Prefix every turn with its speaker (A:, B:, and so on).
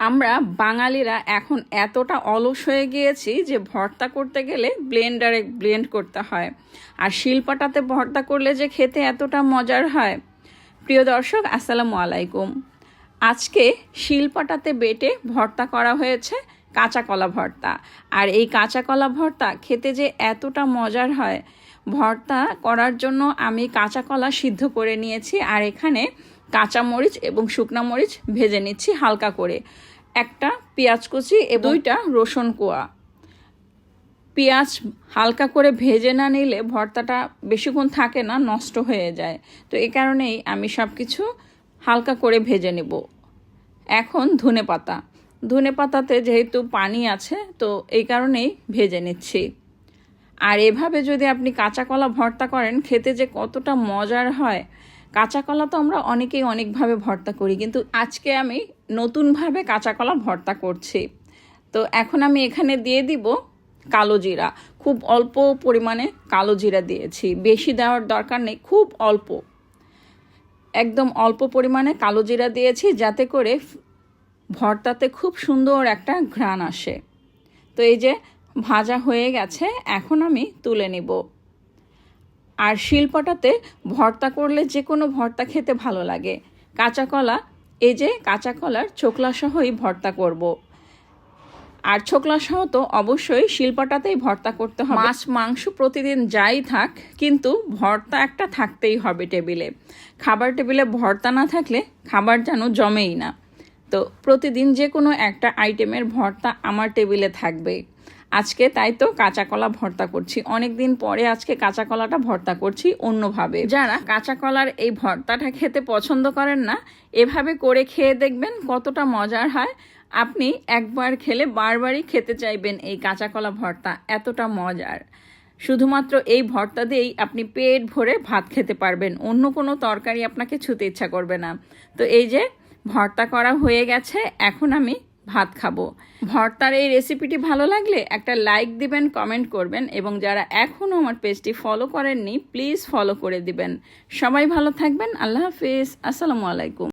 A: আমরা বাঙালিরা এখন এতটা অলস হয়ে গিয়েছি যে ভর্তা করতে গেলে ব্লেন্ডারে ব্লেন্ড করতে হয়। আর শিলপাটাতে ভর্তা করলে যে খেতে এতটা মজার হয়। প্রিয় দর্শক, আসসালামু আলাইকুম। আজকে শিলপাটাতে বেটে ভর্তা করা হয়েছে কাঁচা কলা ভর্তা। আর এই কাঁচা কলা ভর্তা খেতে যে এতটা মজার হয়, ভর্তা করার জন্য আমি কাঁচা কলা সিদ্ধ করে নিয়েছি। আর এখানে কাঁচা মরিচ এবং শুকনা মরিচ ভেজে নিচ্ছি হালকা করে। একটা পেঁয়াজ কুচি এবং দুইটা রসুন কোয়া। পেঁয়াজ হালকা করে ভেজে না নিলে ভর্তাটা বেশিক্ষণ থাকে না, নষ্ট হয়ে যায়। তো এই কারণেই আমি সব কিছু হালকা করে ভেজে নেব। এখন ধনে পাতা। ধনে পাতাতে যেহেতু পানি আছে, তো এই কারণেই ভেজে নিচ্ছি। আর এভাবে যদি আপনি কাঁচা কলা ভর্তা করেন, খেতে যে কতটা মজার হয় কাঁচা কলা তো আমরা অনেকেই অনেকভাবে ভর্তা করি, কিন্তু আজকে আমি নতুনভাবে কাঁচা কলা ভর্তা করছি। তো এখন আমি এখানে দিয়ে দিব কালো জিরা। খুব অল্প পরিমাণে কালো জিরা দিয়েছি, বেশি দেওয়ার দরকার নেই, খুব অল্প। একদম অল্প পরিমাণে কালো জিরা দিয়েছি, যাতে করে ভর্তাতে খুব সুন্দর একটা ঘ্রাণ আসে। তো এই যে ভাজা হয়ে গেছে, এখন আমি তুলে নিব। আর শিলপাটাতে ভর্তা করলে যে কোনো ভর্তা খেতে ভালো লাগে। কাঁচা কলা, এই যে কাঁচা কলার ছোকলা সহই ভর্তা করব। আর ছোকলা সহ তো অবশ্যই শিলপাটাতেই ভর্তা করতে হবে। মাছ, মাংস প্রতিদিন যাই থাক, কিন্তু ভর্তা একটা থাকতেই হবে টেবিলে। খাবার টেবিলে ভর্তা না থাকলে খাবার যেন জমেই না। তো প্রতিদিন যে কোনো একটা আইটেমের ভর্তা আমার টেবিলে থাকবে। আজকে তাই তো কাঁচা কলা ভর্তা করছি। অনেক দিন পরে আজকে কাঁচা কলাটা ভর্তা করছি অন্যভাবে। যারা কাঁচা কলার এই ভর্তাটা খেতে পছন্দ করেন না, এভাবে করে খেয়ে দেখবেন কতটা মজার হয়। আপনি একবার খেলে বারবারই খেতে চাইবেন এই কাঁচা কলা ভর্তা, এতটা মজার। শুধুমাত্র এই ভর্তা দিয়েই আপনি পেট ভরে ভাত খেতে পারবেন, অন্য কোনো তরকারি আপনাকে ছুতে ইচ্ছা করবে না। তো এই যে ভর্তা করা হয়ে গেছে, এখন আমি ভাত খাব। ভর্তার এই রেসিপিটি ভালো লাগলে একটা লাইক দিবেন কমেন্ট করবেন এবং যারা এখনও আমার পেজটি ফলো করেননি প্লিজ ফলো করে দিবেন। সবাই ভালো থাকবেন, আল্লাহ হাফিজ, আসসালামু আলাইকুম।